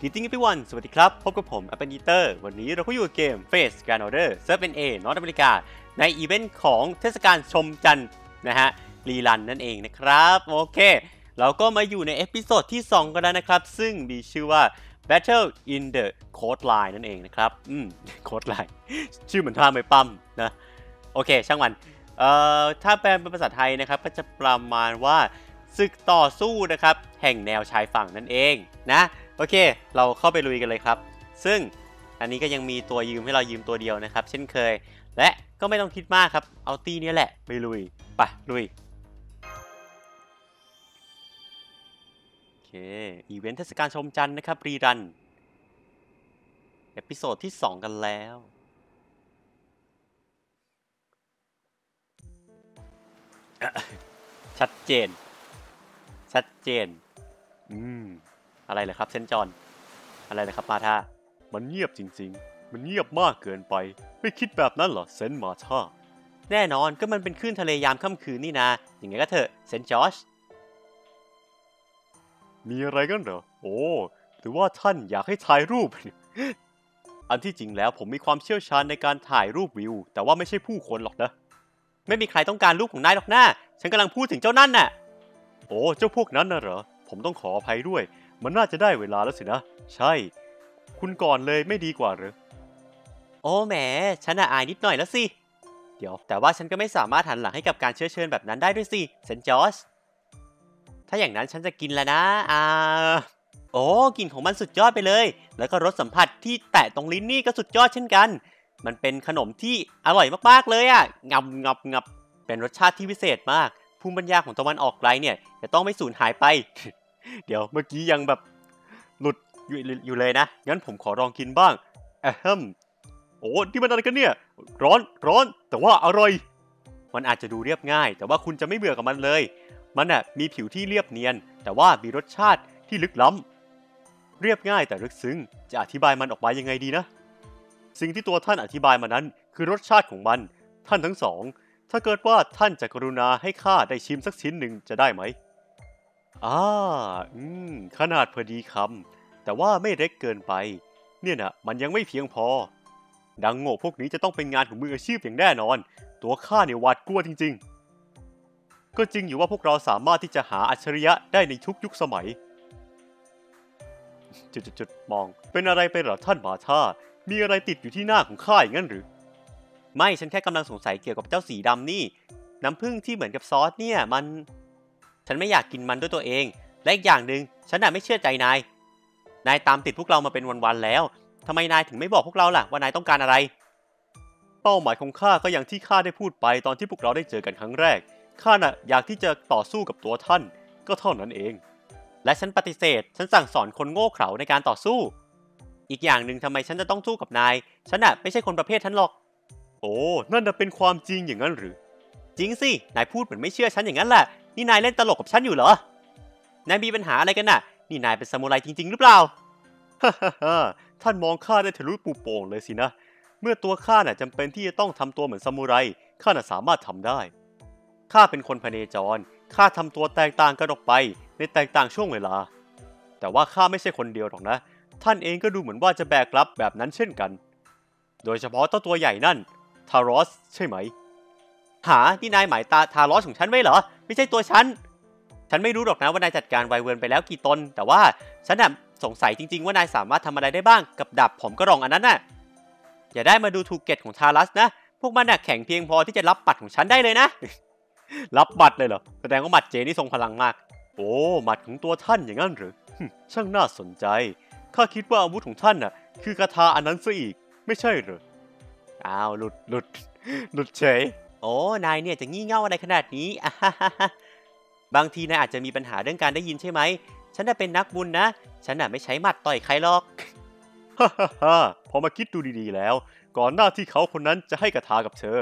Greeting everyone สวัสดีครับ พบกับผม Apple Eater วันนี้เราก็อยู่กับเกม Face Grand Order เซิร์ฟเป็น A นอตอเมริกา ในอีเวนต์ของเทศกาลชมจันทร์นะฮะรีรันนั่นเองนะครับ โอเค เราก็มาอยู่ในเอพิโซดที่ 2 กันแล้วนะครับ ซึ่งมีชื่อว่า Battle in the Code Line นั่นเองนะครับ อืม Code Line ชื่อเหมือนท่าไม่ปั้มนะ โอเค ช่างมัน เอ่อ ถ้าแปลเป็นภาษาไทยนะครับ ก็จะประมาณว่าศึกต่อสู้นะครับ แห่งแนวชายฝั่งนั่นเองนะ โอเค เราเข้าไปลุยกันเลยครับ ซึ่งอันนี้ก็ยังมีตัวยืมให้เรายืมตัวเดียวนะครับ เช่นเคย และก็ไม่ต้องคิดมากครับ เอาตีนี้แหละไปลุย ไปลุย โอเค อีเวนต์เทศกาลชมจันทร์นะครับ รีรัน เอพิโซดที่ 2 กันแล้ว ชัดเจน ชัดเจน อืม อะไรเหรอครับเซนจอนอะไรนะครับมาธามันเงียบจริง ๆ มันเงียบมากเกินไป ไม่คิดแบบนั้นเหรอเซนมาธาแน่นอนก็มันเป็นคลื่นทะเลยามค่ำคืนนี่นะอย่างไงก็เถอะเซนจอชมีอะไรกันเหรอ โอ้หรือว่าท่านอยากให้ถ่ายรูป อันที่จริงแล้วผมมีความเชี่ยวชาญในการถ่ายรูปวิว แต่ว่าไม่ใช่ผู้คนหรอกนะ ไม่มีใครต้องการรูปของนายหรอกนะฉันกำลังพูดถึงเจ้านั่นน่ะ โอ้ เจ้าพวกนั้นน่ะเหรอ ผมต้องขออภัยด้วย มันน่าจะได้เวลาแล้วสินะ ใช่ คุณก่อนเลยไม่ดีกว่าหรือ โอ้แหม ฉันน่ะอายนิดหน่อยแล้วสิ เดี๋ยว แต่ว่าฉันก็ไม่สามารถหันหลังให้กับการเชื้อเชิญแบบนั้นได้ด้วยสิเซนจอร์จถ้าอย่างนั้นฉันจะกินแล้วนะ อ่า โอ้กลิ่นของมันสุดยอดไปเลย แล้วก็รสสัมผัสที่แตะตรงลิ้นนี่ก็สุดยอดเช่นกัน มันเป็นขนมที่อร่อยมากๆเลยอะงับงับงับเป็นรสชาติที่พิเศษมาก ภูมิปัญญาของตะวันออกไกลเนี่ยจะต้องไม่สูญหายไป เดี๋ยวเมื่อกี้ยังแบบหลุดอยู่อยู่เลยนะ งั้นผมขอลองกินบ้างอะฮึมโอ้นี่มันอะไรกันเนี่ย ร้อนร้อน แต่ว่าอร่อย มันอาจจะดูเรียบง่าย แต่ว่าคุณจะไม่เบื่อกับมันเลย มันอะมีผิวที่เรียบเนียน แต่ว่ามีรสชาติที่ลึกล้ำ เรียบง่ายแต่ลึกซึ้ง จะอธิบายมันออกมายังไงดีนะ สิ่งที่ตัวท่านอธิบายมานั้น คือรสชาติของมัน ท่านทั้งสอง ถ้าเกิดว่าท่านจะกรุณาให้ข้าได้ชิมสักชิ้นหนึ่งจะได้ไหม อ่าอืม ขนาดพอดีคำ แต่ว่าไม่เล็กเกินไป เนี่ยนะมันยังไม่เพียงพอ ดังโง่พวกนี้จะต้องเป็นงานของมืออาชีพอย่างแน่นอน ตัวข้าเนี่ยหวาดกลัวจริง ๆ ก็จริงอยู่ว่าพวกเราสามารถที่จะหาอัจฉริยะได้ในทุกยุคสมัย จุดๆมอง เป็นอะไรไปหรอท่านมาธามีอะไรติดอยู่ที่หน้าของข้าอย่างนั้นหรือ ไม่ ฉันแค่กำลังสงสัยเกี่ยวกับเจ้าสีดำนี่ น้ำผึ้งที่เหมือนกับซอสเนี่ย มัน ฉันไม่อยากกินมันด้วยตัวเอง และอีกอย่างหนึ่งฉันน่ะไม่เชื่อใจนาย นายตามติดพวกเรามาเป็นวันๆแล้วทำไมนายถึงไม่บอกพวกเราล่ะว่านายต้องการอะไร เป้าหมายของข้าก็อย่างที่ข้าได้พูดไปตอนที่พวกเราได้เจอกันครั้งแรกข้าน่ะอยากที่จะต่อสู้กับตัวท่าน ก็เท่านั้นเอง และฉันปฏิเสธ ฉันสั่งสอนคนโง่เขลาในการต่อสู้ อีกอย่างหนึ่งทำไมฉันจะต้องสู้กับนาย ฉันน่ะไม่ใช่คนประเภทท่านหรอก โอ้ นั่นน่ะเป็นความจริงอย่างนั้นหรือ จริงสิ นายพูดเหมือนไม่เชื่อฉันอย่างนั้นแหละ นี่นายเล่นตลกกับฉันอยู่เหรอ นายมีปัญหาอะไรกันน่ะ นี่นายเป็นซามูไรจริง ๆ หรือเปล่า ฮ่าฮ่าท่านมองข้าได้ทะลุปูโป่งเลยสินะ เมื่อตัวข้าน่ะจำเป็นที่จะต้องทำตัวเหมือนซามูไร ข้าน่ะสามารถทำได้ ข้าเป็นคนพเนจร ข้าทำตัวแตกต่างกันออกไป ในแตกต่างช่วงเวลา แต่ว่าข้าไม่ใช่คนเดียวหรอกนะ ท่านเองก็ดูเหมือนว่าจะแบกรับแบบนั้นเช่นกัน โดยเฉพาะเจ้าตัวใหญ่นั่น ทารอส ใช่ไหม หาที่นายหมายตาทารอสของฉันไว้เหรอ ไม่ใช่ตัวฉัน ฉันไม่รู้หรอกนะว่านายจัดการไวเวิร์นไปแล้วกี่ตน แต่ว่าฉันน่ะสงสัยจริง ๆ ว่านายสามารถทำอะไรได้บ้างกับดาบผมกระรองอันนั้นน่ะ อย่าได้มาดูถูกเกตของทารัสนะ พวกมันน่ะแข็งเพียงพอที่จะรับบัตรของฉันได้เลยนะ รับบัตรเลยเหรอ แสดงว่าบัตรเจนี่ทรงพลังมาก โอ้หมัดของตัวท่านอย่างนั้นหรือ ช่างน่าสนใจ ข้าคิดว่าอาวุธของท่านน่ะ คือกระทาอันนั้นซะอีก ไม่ใช่เหรออ้าวหลุดหลุดหลุดเฉย โอ้ นายเนี่ยจะงี่เง่าอะไรขนาดนี้อ่าฮ่าฮ่าบางทีนายอาจจะมีปัญหาเรื่องการได้ยินใช่ไหม ฉันน่ะเป็นนักบุญนะ ฉันน่ะไม่ใช้หมัดต่อยใครหรอก ฮ่าฮ่าพอมาคิดดูดีๆแล้ว ก่อนหน้าที่เขาคนนั้นจะให้กระทากับเธอ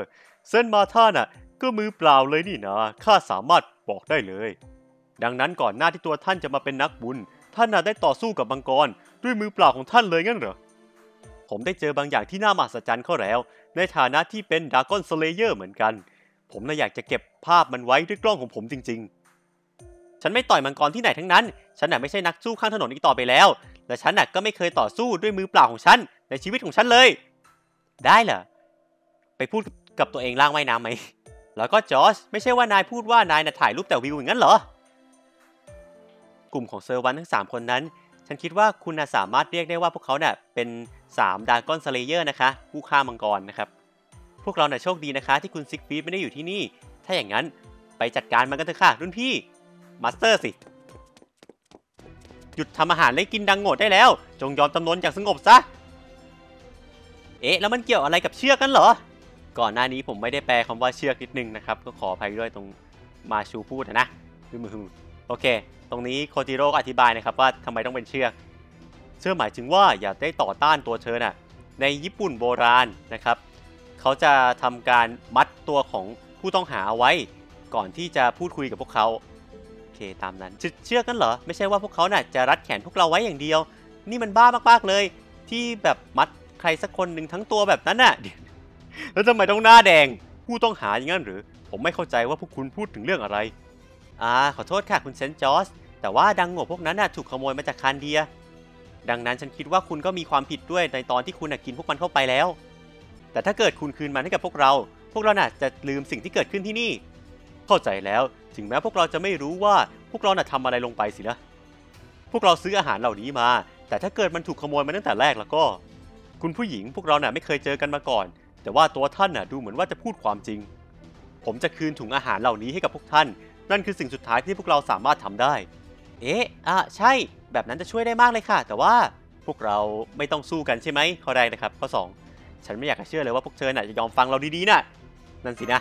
เซนมาท่าน่ะ ก็มือเปล่าเลยนี่นะ ข้าสามารถบอกได้เลย ดังนั้นก่อนหน้าที่ตัวท่านจะมาเป็นนักบุญ ท่านน่ะได้ต่อสู้กับมังกร ด้วยมือเปล่าของท่านเลยงั้นเหรอ ผมได้เจอบางอย่างที่น่ามหัศจรรย์เข้าแล้ว ในฐานะที่เป็นดากอนสเลเยอร์เหมือนกัน ผมน่ะอยากจะเก็บภาพมันไว้ด้วยกล้องของผมจริง ๆ ฉันไม่ต่อยมังกรที่ไหนทั้งนั้น ฉันน่ะไม่ใช่นักสู้ข้างถนนอีกต่อไปแล้ว และฉันน่ะก็ไม่เคยต่อสู้ด้วยมือเปล่าของฉันในชีวิตของฉันเลย ได้เหรอ ไปพูดกับตัวเองล่างว่ายน้ำไหม แล้วก็จอร์จไม่ใช่ว่านายพูดว่านายน่ะถ่ายรูปแต่วิวอย่างนั้นเหรอ กลุ่มของเซอร์วันทั้ง 3 คนนั้น ฉันคิดว่าคุณน่ะสามารถเรียกได้ว่าพวกเขาเนี่ยเป็น 3ดากอนสเลเยอร์นะคะ ผู้ฆ่ามังกรนะครับ พวกเราเนี่ยโชคดีนะคะ ที่คุณซิกฟีดไม่ได้อยู่ที่นี่ ถ้าอย่างนั้นไปจัดการมันกันเถอะค่ะ รุ่นพี่มาสเตอร์สิ หยุดทำอาหารและกินดังโงดได้แล้ว จงยอมจำนนอย่างสงบซะ เอ๊ะ แล้วมันเกี่ยวอะไรกับเชือกกันเหรอ ก่อนหน้านี้ผมไม่ได้แปลคำว่าเชือกนิดนึงนะครับ ก็ขออภัยด้วยตรงมาชูพูดนะนะคือมือโอเค ตรงนี้โคจิโร่อธิบายนะครับว่าทำไมต้องเป็นเชือก เชื่อหมายถึงว่าอย่าได้ต่อต้านตัวเธอน่ะในญี่ปุ่นโบราณนะครับ เขาจะทำการมัดตัวของผู้ต้องหาเอาไว้ ก่อนที่จะพูดคุยกับพวกเขาโอเคตามนั้นเชื่อกันเหรอ ไม่ใช่ว่าพวกเขาน่ะจะรัดแขนพวกเราไว้อย่างเดียว นี่มันบ้ามากๆเลย ที่แบบมัดใครสักคนหนึ่งทั้งตัวแบบนั้นน่ะแล้วทำไมต้องหน้าแดงผู้ต้องหาอย่างนั้นหรือ ผมไม่เข้าใจว่าพวกคุณพูดถึงเรื่องอะไรอ่าขอโทษค่ะคุณเซนต์จอร์จแต่ว่าดังโง่พวกนั้นน่ะถูกขโมยมาจากคานเดีย ดังนั้นฉันคิดว่าคุณก็มีความผิดด้วยในตอนที่คุณกินพวกมันเข้าไปแล้ว แต่ถ้าเกิดคุณคืนมันให้กับพวกเรา พวกเราน่ะจะลืมสิ่งที่เกิดขึ้นที่นี่ เข้าใจแล้ว ถึงแม้พวกเราจะไม่รู้ว่าพวกเราน่ะทำอะไรลงไปสินะ พวกเราซื้ออาหารเหล่านี้มา แต่ถ้าเกิดมันถูกขโมยมาตั้งแต่แรกแล้วก็ คุณผู้หญิงพวกเราน่ะไม่เคยเจอกันมาก่อน แต่ว่าตัวท่านน่ะดูเหมือนว่าจะพูดความจริง ผมจะคืนถุงอาหารเหล่านี้ให้กับพวกท่าน นั่นคือสิ่งสุดท้ายที่พวกเราสามารถทำได้ เอ๊ะอะใช่ แบบนั้นจะช่วยได้มากเลยค่ะ แต่ว่าพวกเราไม่ต้องสู้กันใช่ไหมข้อแรกนะครับ ข้อ 2 ฉันไม่อยากจะเชื่อเลยว่าพวกเธอน่ะจะยอมฟังเราดีๆน่ะ นั่นสินะ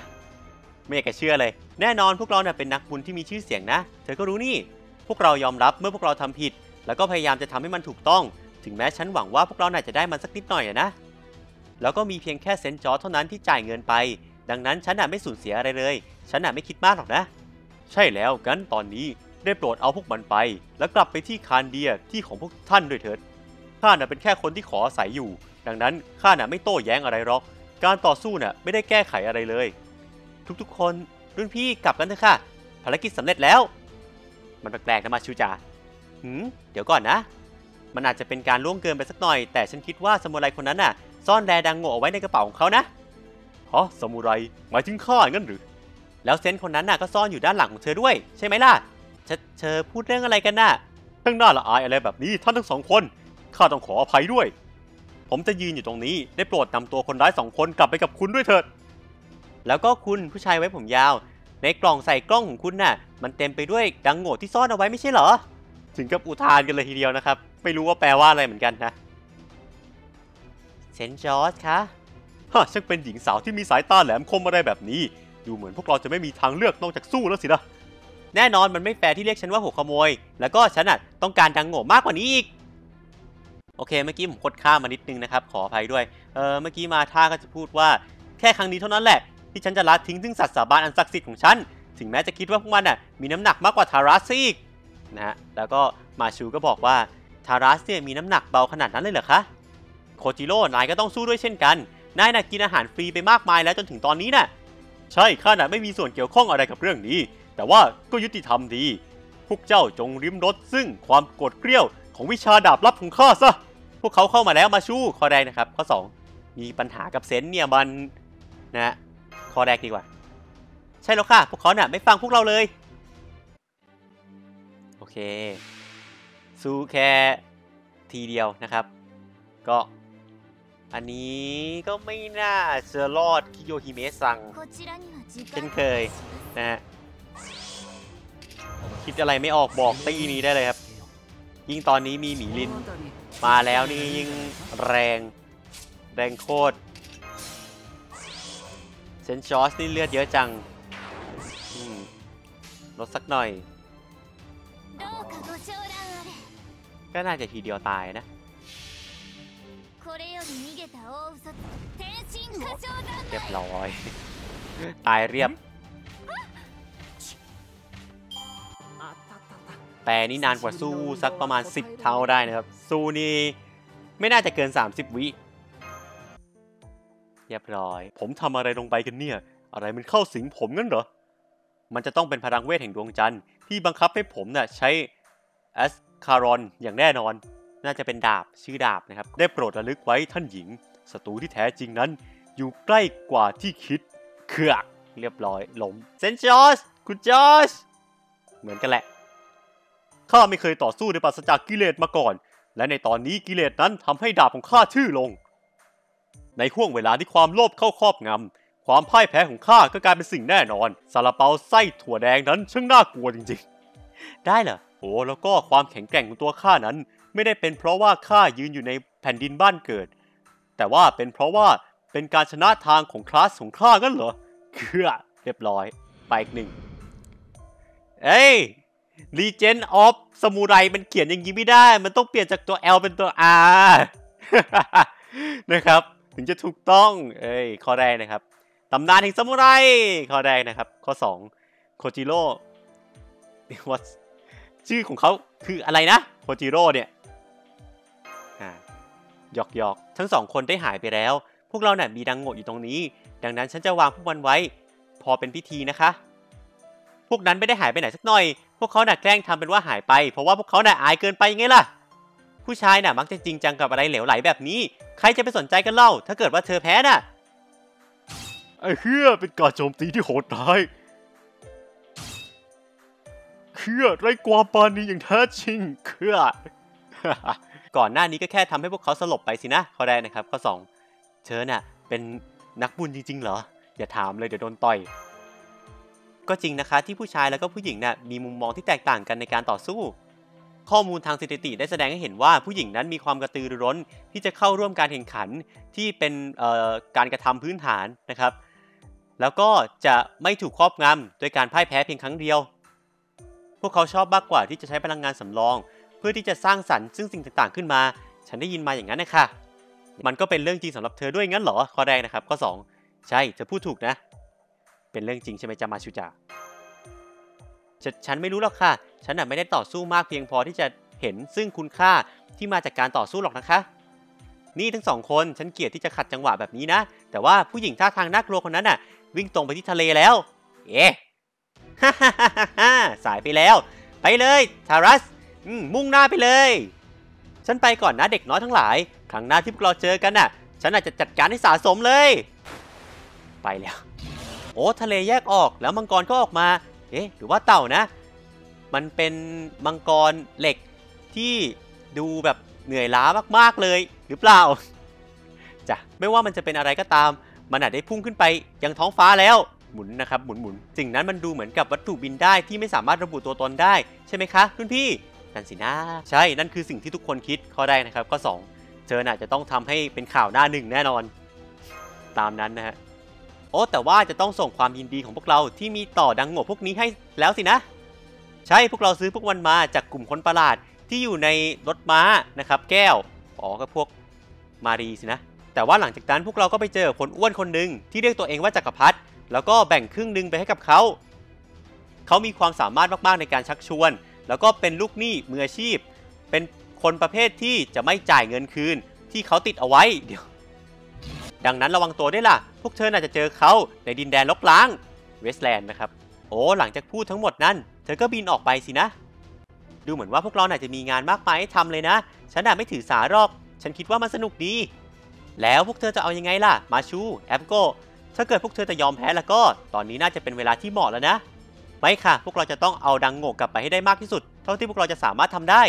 ไม่อยากจะเชื่อเลย แน่นอนพวกเราเนี่ยเป็นนักบุญที่มีชื่อเสียงนะ เธอก็รู้นี่ พวกเรายอมรับเมื่อพวกเราทำผิด แล้วก็พยายามจะทำให้มันถูกต้อง ถึงแม้ฉันหวังว่าพวกเราน่าจะได้มันสักนิดหน่อยนะ แล้วก็มีเพียงแค่เซนจอเท่านั้นที่จ่ายเงินไป ดังนั้นฉันน่ะไม่สูญเสียอะไรเลย ฉันน่ะไม่คิดมากหรอกนะ ใช่แล้วงั้นตอนนี้ ได้โปรดเอาพวกมันไป แล้วกลับไปที่คานเดียที่ของพวกท่านด้วยเถิดข้าน่ะเป็นแค่คนที่ขออาศัยอยู่ ดังนั้นข้าน่ะไม่โต้แย้งอะไรหรอก การต่อสู้น่ะไม่ได้แก้ไขอะไรเลย ทุกๆ คนรุ่นพี่กลับกันเถอะค่ะ ภารกิจสำเร็จแล้ว มันแปลกๆนะมาชูจาหืมเดี๋ยวก่อนนะ มันอาจจะเป็นการล่วงเกินไปสักหน่อย แต่ฉันคิดว่าสมุไรคนนั้นน่ะ ซ่อนแรดังโง่เอาไว้ในกระเป๋าของเขานะฮะสมุไรหมายถึงข้างั้นหรือ แล้วเซนคนนั้นน่ะก็ซ่อนอยู่ด้านหลังของเธอด้วย ใช่ไหมล่ะ เธอพูดเรื่องอะไรกันน่ะตั้งหน้าละอายอะไรแบบนี้ท่านทั้งสองคน ข้าต้องขออภัยด้วย ผมจะยืนอยู่ตรงนี้ ได้โปรดนำตัวคนร้ายสองคนกลับไปกับคุณด้วยเถิด แล้วก็คุณผู้ชายไว้ผมยาว ในกล่องใส่กล้องของคุณน่ะ มันเต็มไปด้วยดังโง่ที่ซ่อนเอาไว้ไม่ใช่เหรอ ถึงกับอุทานกันเลยทีเดียวนะครับ ไม่รู้ว่าแปลว่าอะไรเหมือนกันนะ เซนจอร์จคะฮะช่างเป็นหญิงสาวที่มีสายตาแหลมคมอะไรแบบนี้ ดูเหมือนพวกเราจะไม่มีทางเลือกนอกจากสู้แล้วสินะ แน่นอนมันไม่แฟร์ที่เรียกฉันว่าหัวขโมย แล้วก็ฉันน่ะต้องการดังโง่มากกว่านี้อีก โอเคเมื่อกี้ผมคดข้ามมานิดนึงนะครับ ขออภัยด้วย เออเมื่อกี้มาท่าก็จะพูดว่า แค่ครั้งนี้เท่านั้นแหละ ที่ฉันจะละทิ้งซึ่งสัตว์สาบานอันศักดิ์สิทธิ์ของฉัน ถึงแม้จะคิดว่าพวกมันน่ะมีน้ำหนักมากกว่าทารัสอีกนะฮะ แล้วก็มาชูก็บอกว่าทารัสเนี่ยมีน้ำหนักเบาขนาดนั้นเลยเหรอคะโคจิโร่นายก็ต้องสู้ด้วยเช่นกันนายน่ะกินอาหารฟรีไปมากมายแล้วจนถึงตอนนี้น่ะ ใช่ข้าน่ะไม่มีส่วนเกี่ยวข้องอะไรกับเรื่องนี้ แต่ว่าก็ยุติธรรมดี พวกเจ้าจงริมรสซึ่งความโกรธเกรี้ยวของวิชาดาบลับของข้าซะ พวกเขาเข้ามาแล้วมาชูข้อแรกนะครับ ข้อ 2 มีปัญหากับเซนต์เนี่ยมันนะฮะข้อแรกดีกว่า ใช่แล้วค่ะ พวกเขาเนี่ยไม่ฟังพวกเราเลย โอเคสู้แค่ทีเดียวนะครับ ก็อันนี้ก็ไม่น่าจะรอดคิโยฮิเมะซังเช่นเคยนะฮะ คิดอะไรไม่ออกบอกตีนี้ได้เลยครับ ยิ่งตอนนี้มีหมีลิน มาแล้วนี่ยิ่งแรง แรงโคตรเซนชอสนี่เลือดเยอะจังอืมลดสักหน่อย ก็น่าจะทีเดียวตายนะเรียบร้อย ตายเรียบ แปรนี่นานกว่าสู้สักประมาณ 10 เท่าได้นะครับ สู้นี่ไม่น่าจะเกิน 30 วิเรียบร้อย ผมทำอะไรลงไปกันเนี่ย อะไรมันเข้าสิงผมงั้นเหรอ มันจะต้องเป็นพลังเวทแห่งดวงจันทร์ที่บังคับให้ผมน่ะใช้แอสคารอนอย่างแน่นอน น่าจะเป็นดาบชื่อดาบนะครับ ได้โปรดระลึกไว้ท่านหญิงศัตรูที่แท้จริงนั้น อยู่ใกล้กว่าที่คิดเคือกเรียบร้อยล้มเซนจอสคุณจอสเหมือนกันแหละ ข้าไม่เคยต่อสู้ในปราศจากกิเลสมาก่อน และในตอนนี้กิเลสนั้นทำให้ดาบของข้าชื่อลง ในห่วงเวลาที่ความโลภเข้าครอบงำความพ่ายแพ้ของข้าก็กลายเป็นสิ่งแน่นอนซาลาเปาไส้ถั่วแดงนั้นช่างน่ากลัวจริงๆ ได้เหรอโอ้แล้วก็ความแข็งแกร่งของตัวข้านั้น ไม่ได้เป็นเพราะว่าข้ายืนอยู่ในแผ่นดินบ้านเกิด แต่ว่าเป็นเพราะว่าเป็นการชนะทางของคลาสของข้ากันเหรอเคือเรียบร้อย ไปอีกหนึ่ง เอ้ย Legend of Samurai มันเขียนอย่างนี้ไม่ได้ มันต้องเปลี่ยนจากตัว L เป็นตัว R นะครับ ถึงจะถูกต้อง เอ้ย ข้อแรกนะครับ ตำนานแห่งซามูไร ข้อแรกนะครับ ข้อ 2 โคจิโร่ว่าชื่อของเขาคืออะไรนะ โคจิโร่เนี่ยหยอกหยอกทั้งสองคนได้หายไปแล้ว พวกเราเนี่ยมีดังโง่อยู่ตรงนี้ ดังนั้นฉันจะวางพวกมันไว้ พอเป็นพิธีนะคะ พวกนั้นไม่ได้หายไปไหนสักหน่อย พวกเขาน่ะแกล้งทำเป็นว่าหายไป เพราะว่าพวกเขาน่ะอายเกินไปไงล่ะ ผู้ชายน่ะมักจะจริงจังกับอะไรเหลวไหลแบบนี้ ใครจะไปสนใจกันเล่า ถ้าเกิดว่าเธอแพ้น่ะ ไอ้เฮียเป็นการโจมตีที่โหดร้ายเคือไรความปานีอย่างแท้จริงเคือก่อนหน้านี้ก็แค่ทำให้พวกเขาสลบไปสินะ ข้อแรกนะครับ ข้อ 2 เธอน่ะเป็นนักบุญจริงๆเหรอ อย่าถามเลยเดี๋ยวโดนต่อย ก็จริงนะคะที่ผู้ชายแล้วก็ผู้หญิงน่ะมีมุมมองที่แตกต่างกันในการต่อสู้ ข้อมูลทางสถิติได้แสดงให้เห็นว่าผู้หญิงนั้นมีความกระตือรือร้นที่จะเข้าร่วมการแข่งขันที่เป็นการกระทำพื้นฐานนะครับ แล้วก็จะไม่ถูกครอบงำโดยการพ่ายแพ้เพียงครั้งเดียว พวกเขาชอบมากกว่าที่จะใช้พลังงานสำรอง เพื่อที่จะสร้างสรรค์ซึ่งสิ่งต่างๆ ขึ้นมา ฉันได้ยินมาอย่างนั้นนะคะมันก็เป็นเรื่องจริงสำหรับเธอด้วยงั้นเหรอข้อแรกนะครับข้อ2 ใช่เธอพูดถูกนะ เป็นเรื่องจริงใช่ไหมจามาชูจาฉันไม่รู้หรอกค่ะ ฉันน่ะไม่ได้ต่อสู้มากเพียงพอที่จะเห็นซึ่งคุณค่าที่มาจากการต่อสู้หรอกนะคะ นี่ทั้งสองคนฉันเกลียดที่จะขัดจังหวะแบบนี้นะ แต่ว่าผู้หญิงท่าทางน่ากลัวคนนั้นน่ะ วิ่งตรงไปที่ทะเลแล้ว เอ๊ะสายไปแล้ว ไปเลยทารัสมุ่งหน้าไปเลย ฉันไปก่อนนะเด็กน้อยทั้งหลาย ครั้งหน้าที่พวกเราเจอกันน่ะ ฉันอาจจะจัดการให้สะสมเลย ไปแล้ว โอ้ทะเลแยกออกแล้วมังกรก็ออกมา เอ๊ะหรือว่าเต่านะ มันเป็นมังกรเหล็กที่ดูแบบเหนื่อยล้ามากๆเลยหรือเปล่าจ้ะไม่ว่ามันจะเป็นอะไรก็ตาม มันอาจได้พุ่งขึ้นไปยังท้องฟ้าแล้วหมุนนะครับหมุนหมุนสิ่งนั้นมันดูเหมือนกับวัตถุบินได้ที่ไม่สามารถระบุตัวตนได้ใช่ไหมคะรุ่นพี่นั่นสินะใช่นั่นคือสิ่งที่ทุกคนคิดข้อแรกนะครับข้อ2เธอน่าจะต้องทำให้เป็นข่าวหน้าหนึ่งแน่นอน ตามนั้นนะฮะ อ้แต่ว่าจะต้องส่งความยินดีของพวกเราที่มีต่อดังโง่พวกนี้ให้แล้วสินะ ใช่พวกเราซื้อพวกมันมาจากกลุ่มคนประหลาดที่อยู่ในรถม้านะครับ แก้วอ๋อก็พวกมารีสินะ แต่ว่าหลังจากนั้นพวกเราก็ไปเจอคนอ้วนคนหนึ่งที่เรียกตัวเองว่าจักรพรรดิแล้วก็แบ่งครึ่งหนึ่งไปให้กับเขา เขามีความสามารถมากๆในการชักชวน แล้วก็เป็นลูกหนี้มืออาชีพ เป็นคนประเภทที่จะไม่จ่ายเงินคืนที่เขาติดเอาไว้เดี๋ยว ดังนั้นระวังตัวด้วยล่ะ พวกเธออาจจะเจอเขาในดินแดนลกล้างเวสแลนด์นะครับ โอ้หลังจากพูดทั้งหมดนั้น เธอก็บินออกไปสินะ ดูเหมือนว่าพวกเราอาจจะมีงานมากมายให้ทำเลยนะ ฉันอาจไม่ถือสาหรอก ฉันคิดว่ามันสนุกดี แล้วพวกเธอจะเอายังไงล่ะ มาชู แอปโก ถ้าเกิดพวกเธอจะยอมแพ้แล้วก็ ตอนนี้น่าจะเป็นเวลาที่เหมาะแล้วนะ ไม่ค่ะ พวกเราจะต้องเอาดังโง่กลับไปให้ได้มากที่สุด เท่าที่พวกเราจะสามารถทำได้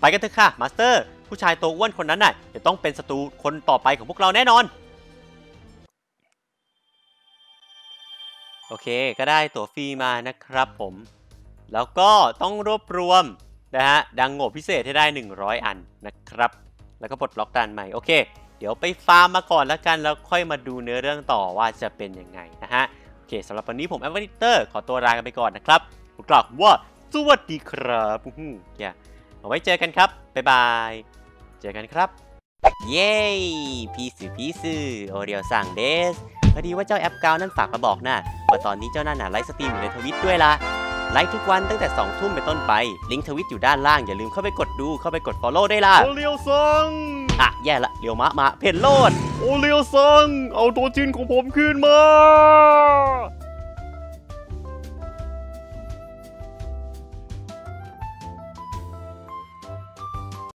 ไปกันเถอะค่ะ มาสเตอร์ ผู้ชายตัวอ้วนคนนั้นน่ะ จะต้องเป็นศัตรูคนต่อไปของพวกเราแน่นอน เคก็ได้ตั๋วฟรีมานะครับผม แล้วก็ต้องรวบรวมนะฮะดังโง่พิเศษให้ได้ 100 อันนะครับ แล้วก็ปลดล็อกด่านใหม่โอเค เดี๋ยวไปฟาร์มมาก่อนแล้วกันแล้วค่อยมาดูเนื้อเรื่องต่อว่าจะเป็นยังไงนะฮะโอเคสำหรับวันนี้ผมแอปเปิเตอร์ขอตัวลากันไปก่อนนะครับผมกล่าวว่าสวัสดีครับอย่าเอาไว้เจอกันครับบ๊ายบายเจอกันครับเย้พีสือพีสือโอเรียวสั่งเดส พอดีว่าเจ้าแอปกาวนั่นฝากมาบอกนะว่าตอนนี้เจ้านั่นน่ะไลฟ์สตรีมอยู่ในทวิตด้วยล่ะไลฟ์ทุกวันตั้งแต่2ทุ่มเป็นต้นไป ลิงก์ทวิตอยู่ด้านล่างอย่าลืมเข้าไปกดดูเข้าไปกด Follow ได้ล่ะโอเลียวซังอะแย่ละเลียวมะมาเพนโลดโอเลียวซังเอาตัวจินของผมคืนมา